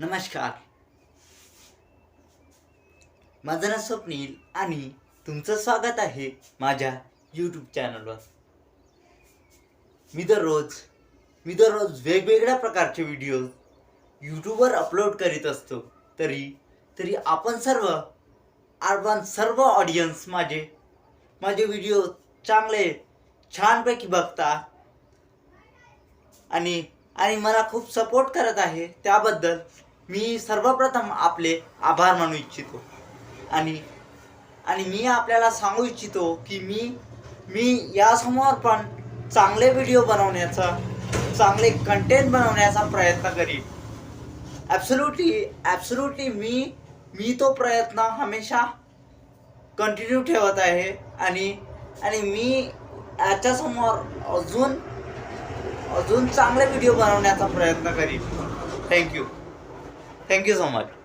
नमस्कार. माझं नाव स्वप्नील आणि तुमचं स्वागत आहे माझ्या यूट्यूब चॅनलवर मी दररोज मी दररोज वेगवेगळ्या प्रकारचे व्हिडिओ यूट्यूबवर अपलोड करीत असतो. तरी तरी आपण सर्व आपण सर्व ऑडियन्स माझे माझे व्हिडिओ चांगले छानपैकी बघता आणि आणि मला खूप सपोर्ट करत आहे. त्याबद्दल मी सर्वप्रथम आपले आभार मानू इच्छितो. आणि आणि मी आपल्याला सांगू इच्छितो की मी मी यासमोर पण चांगले व्हिडिओ बनवण्याचा चांगले कंटेंट बनवण्याचा प्रयत्न करीन. ॲब्सोल्युटली ॲब्सोल्युटली मी मी तो प्रयत्न हमेशा कंटिन्यू ठेवत आहे. आणि आणि मी याच्यासमोर अजून अजून चांगले व्हिडिओ बनवण्याचा प्रयत्न करीन. Thank you thank you so much.